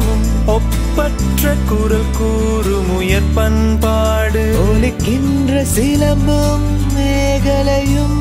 மனமும் ஒப்பற்ற குரல் கூறும் உயர் ஒலிக்கின்ற சிலம்பும் மேகலையும்